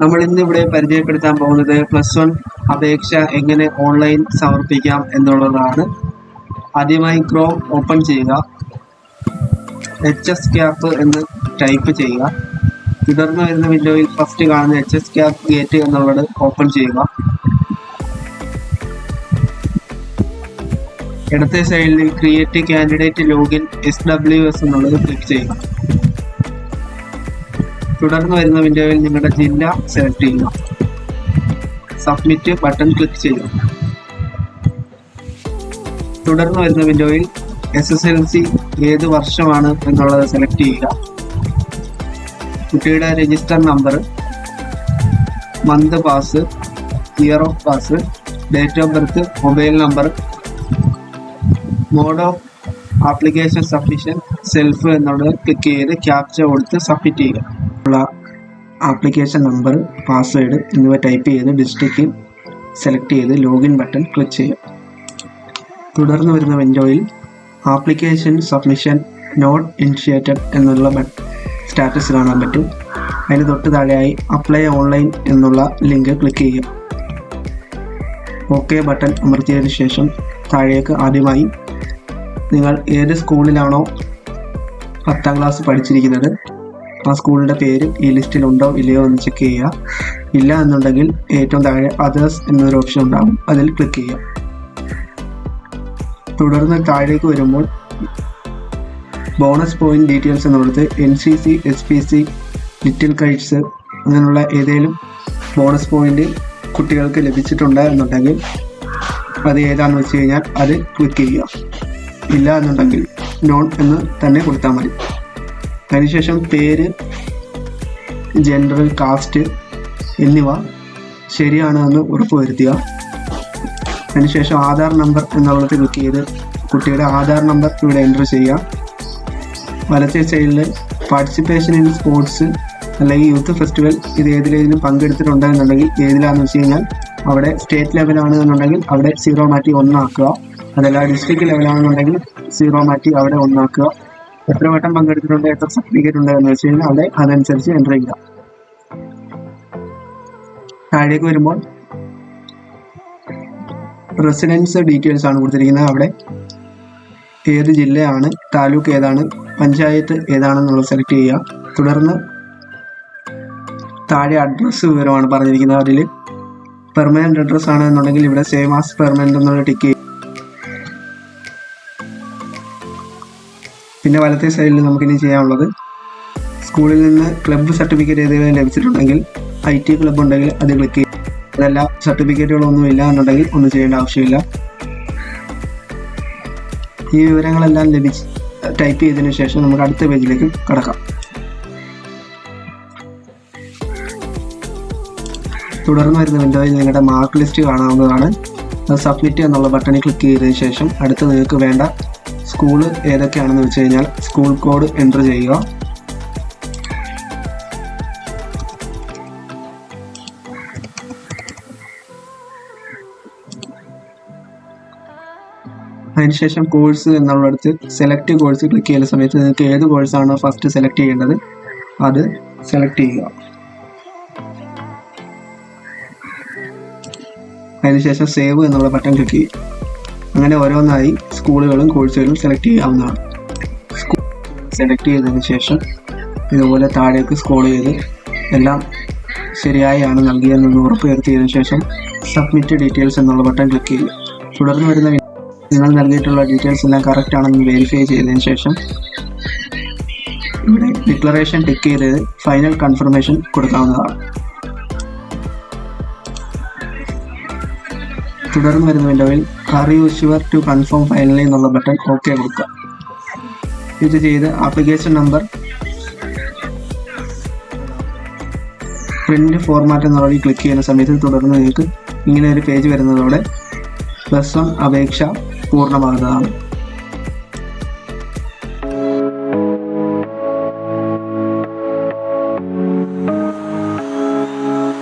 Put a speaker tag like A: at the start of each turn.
A: നമ്മൾ ഇന്ന് ഇവിടെ പരിചയപ്പെടുത്താൻ പോകുന്നത് പ്ലസ് വൺ അപേക്ഷ എങ്ങനെ ഓൺലൈൻ സമർപ്പിക്കാം എന്നുള്ളതാണ്. ആദ്യമായി ക്രോം ഓപ്പൺ ചെയ്യുക. എച്ച് എസ് ക്യാപ്പ് എന്ന് ടൈപ്പ് ചെയ്യുക. തുടർന്ന് വരുന്ന വിൻഡോയിൽ ഫസ്റ്റ് കാണുന്ന എച്ച് എസ് ക്യാപ്പ് ഗേറ്റ് എന്നുള്ളത് ഓപ്പൺ ചെയ്യുക. ഇടത്തെ സൈഡിൽ create candidate login S W S എന്നുള്ളത് ക്ലിക്ക് ചെയ്യുക. തുടർന്ന് വരുന്ന വിൻഡോയിൽ നിങ്ങളുടെ ജില്ല സെലക്ട് ചെയ്യുക. സബ്മിറ്റ് ബട്ടൺ ക്ലിക്ക് ചെയ്യുക. തുടർന്ന് വരുന്ന വിൻഡോയിൽ എസ് എസ് എൽ സി ഏത് വർഷമാണ് എന്നുള്ളത് സെലക്ട് ചെയ്യുക. കുട്ടിയുടെ register number month pass year of pass date of birth mobile number mode of application submission self എന്നുള്ളത് ക്ലിക്ക് ചെയ്ത് ക്യാപ്ച കൊടുത്ത് സബ്മിറ്റ് ചെയ്യുക. ഉള്ള ആപ്ലിക്കേഷൻ നമ്പർ പാസ്വേഡ് എന്നിവ ടൈപ്പ് ചെയ്ത് ഡിസ്ട്രിക്റ്റ് സെലക്ട് ചെയ്ത് ലോഗിൻ ബട്ടൺ ക്ലിക്ക് ചെയ്യുക. തുടർന്ന് വരുന്ന വിൻഡോയിൽ ആപ്ലിക്കേഷൻ സബ്മിഷൻ നോട്ട് ഇനിഷ്യേറ്റഡ് എന്നുള്ള സ്റ്റാറ്റസ് കാണാൻ പറ്റും. അതിന് തൊട്ട് താഴെയായി അപ്ലൈ ഓൺലൈൻ എന്നുള്ള ലിങ്ക് ക്ലിക്ക് ചെയ്യുക. ഓക്കെ ബട്ടൺ അമർത്തിയതിനു ശേഷം താഴേക്ക് ആദ്യമായി നിങ്ങൾ ഏത് സ്കൂളിലാണോ പത്താം ക്ലാസ് പഠിച്ചിരിക്കുന്നത്? ആ സ്കൂളിന്റെ പേര് ഈ ലിസ്റ്റിൽ ഉണ്ടോ ഇല്ലയോ എന്ന് ചെക്ക് ചെയ്യുക. ഇല്ല എന്നുണ്ടെങ്കിൽ ഏറ്റവും താഴെ അതേഴ്സ് എന്നൊരു ഓപ്ഷൻ ഉണ്ടാകും അതിൽ ക്ലിക്ക് ചെയ്യുക. തുടർന്ന് താഴേക്ക് വരുമ്പോൾ ബോണസ് പോയിന്റ് ഡീറ്റെയിൽസ് എന്നുള്ളത് N C C S P C little kites അങ്ങനെയുള്ള ഏതെങ്കിലും ബോണസ് പോയിന്റ് കുട്ടികൾക്ക് ലഭിച്ചിട്ടുണ്ട് എന്നുണ്ടെങ്കിൽ അത് ഏതാണെന്ന് വെച്ച് കഴിഞ്ഞാൽ അത് ക്ലിക്ക് ചെയ്യുക. ഇല്ല എന്നുണ്ടെങ്കിൽ നോൺ എന്ന് തന്നെ കൊടുത്താൽ മതി. അതിനുശേഷം പേര് ജെൻഡർ കാസ്റ്റ് എന്നിവ ശരിയാണ് എന്ന് ഉറപ്പുവരുത്തുക. അതിനുശേഷം ആധാർ നമ്പർ എന്നുള്ളത് ക്ലിക്ക് ചെയ്ത് കുട്ടിയുടെ ആധാർ നമ്പർ ഇവിടെ എന്റർ ചെയ്യുക. വലത്തെ സൈഡിൽ പാർട്ടിസിപ്പേഷൻ ഇൻ സ്പോർട്സ് അല്ലെങ്കിൽ യൂത്ത് ഫെസ്റ്റിവൽ ഇത് ഏതിലേതിലും പങ്കെടുത്തിട്ടുണ്ടെന്നുണ്ടെങ്കിൽ ഏതിലാന്ന് വെച്ച് കഴിഞ്ഞാൽ അവിടെ സ്റ്റേറ്റ് ലെവലാണ് എന്നുണ്ടെങ്കിൽ അവിടെ സീറോ മാറ്റി ഒന്നാക്കുക. അതല്ല ഡിസ്ട്രിക്ട് ലെവലാണെന്നുണ്ടെങ്കിൽ സീറോ മാറ്റി അവിടെ ഒന്നാക്കുക. എത്ര വട്ടം പങ്കെടുത്തിട്ടുണ്ട് എത്ര സർട്ടിഫിക്കറ്റ് ഉണ്ട് എന്ന് വെച്ച് കഴിഞ്ഞാൽ അവിടെ അതനുസരിച്ച് എന്റർ ചെയ്യുക. താഴേക്ക് വരുമ്പോൾ റെസിഡൻസ് ഡീറ്റെയിൽസ് ആണ് കൊടുത്തിരിക്കുന്നത്. അവിടെ ഏത് ജില്ലയാണ് താലൂക്ക് ഏതാണ് പഞ്ചായത്ത് ഏതാണെന്നുള്ളത് സെലക്ട് ചെയ്യുക. തുടർന്ന് താഴെ അഡ്രസ്സ് വിവരമാണ് പറഞ്ഞിരിക്കുന്നത്. അതിൽ പെർമനന്റ് അഡ്രസ്സ് ആണ് എന്നുണ്ടെങ്കിൽ ഇവിടെ സേവ് ആസ് പെർമനന്റ് എന്നുള്ള ടിക്ക് ചെയ്യും പിന്നെ വലത്തെ സൈഡിൽ നമുക്കിനി ചെയ്യാനുള്ളത് സ്കൂളിൽ നിന്ന് ക്ലബ്ബ് സർട്ടിഫിക്കറ്റ് ഏതെങ്കിലും ലഭിച്ചിട്ടുണ്ടെങ്കിൽ ഐ ടി ക്ലബ്ബ് ഉണ്ടെങ്കിൽ അത് ക്ലിക്ക് ചെയ്യും. അതല്ല സർട്ടിഫിക്കറ്റുകളൊന്നും ഇല്ല എന്നുണ്ടെങ്കിൽ ഒന്നും ചെയ്യേണ്ട ആവശ്യമില്ല. ഈ വിവരങ്ങളെല്ലാം ലഭിച്ച് ടൈപ്പ് ചെയ്തതിനു ശേഷം നമുക്ക് അടുത്ത പേജിലേക്ക് കടക്കാം. തുടർന്ന് വരുന്ന വിൻഡോയിൽ നിങ്ങളുടെ മാർക്ക് ലിസ്റ്റ് കാണാവുന്നതാണ്. സബ്മിറ്റ് എന്നുള്ള ബട്ടണിൽ ക്ലിക്ക് ചെയ്തതിനു ശേഷം അടുത്ത് നിങ്ങൾക്ക് വേണ്ട സ്കൂൾ ഏതൊക്കെയാണെന്ന് വെച്ച് കഴിഞ്ഞാൽ സ്കൂൾ കോഡ് എന്റർ ചെയ്യുക. അതിനുശേഷം കോഴ്സ് എന്നുള്ളിടത്ത് സെലക്ട് കോഴ്സ് ക്ലിക്ക് ചെയ്യുന്ന സമയത്ത് നിങ്ങൾക്ക് ഏത് കോഴ്സാണോ ഫസ്റ്റ് സെലക്ട് ചെയ്യേണ്ടത് അത് സെലക്ട് ചെയ്യുക. അതിനുശേഷം സേവ് എന്നുള്ള ബട്ടൺ ക്ലിക്ക് ചെയ്യുക. അങ്ങനെ ഓരോന്നായി സ്കൂളുകളും കോഴ്സുകളും സെലക്ട് ചെയ്യാവുന്നതാണ്. സ്കൂൾ സെലക്ട് ചെയ്തതിന് ശേഷം ഇതുപോലെ താഴേക്ക് സ്ക്രോൾ ചെയ്ത് എല്ലാം ശരിയായാണ് നൽകിയതെന്ന് ഉറപ്പുവരുത്തിയതിനു ശേഷം സബ്മിറ്റ് ഡീറ്റെയിൽസ് എന്നുള്ള ബട്ടൺ ക്ലിക്ക് ചെയ്യുക. തുടർന്ന് വരുന്ന നിങ്ങൾ നൽകിയിട്ടുള്ള ഡീറ്റെയിൽസ് എല്ലാം കറക്റ്റ് ആണെന്ന് വെരിഫൈ ചെയ്തതിന് ശേഷം ഇവിടെ ഡിക്ലറേഷൻ ടിക്ക് ചെയ്ത് ഫൈനൽ കൺഫർമേഷൻ കൊടുക്കാവുന്നതാണ്. തുടർന്ന് വരുന്ന വിൻഡോയിൽ are you sure to confirm finally എന്നുള്ള ബട്ടൺ ഓക്കെ കൊടുക്കുക ഇത് ചെയ്ത് ആപ്ലിക്കേഷൻ നമ്പർ പ്രിന്റ് ഫോർമാറ്റ് എന്നുള്ളത് ക്ലിക്ക് ചെയ്യുന്ന സമയത്ത് തുടർന്ന് നിങ്ങൾക്ക് ഇങ്ങനെ ഒരു പേജ് വരുന്നതോടെ പ്ലസ് വൺ അപേക്ഷ പൂർണമാകുന്നതാണ്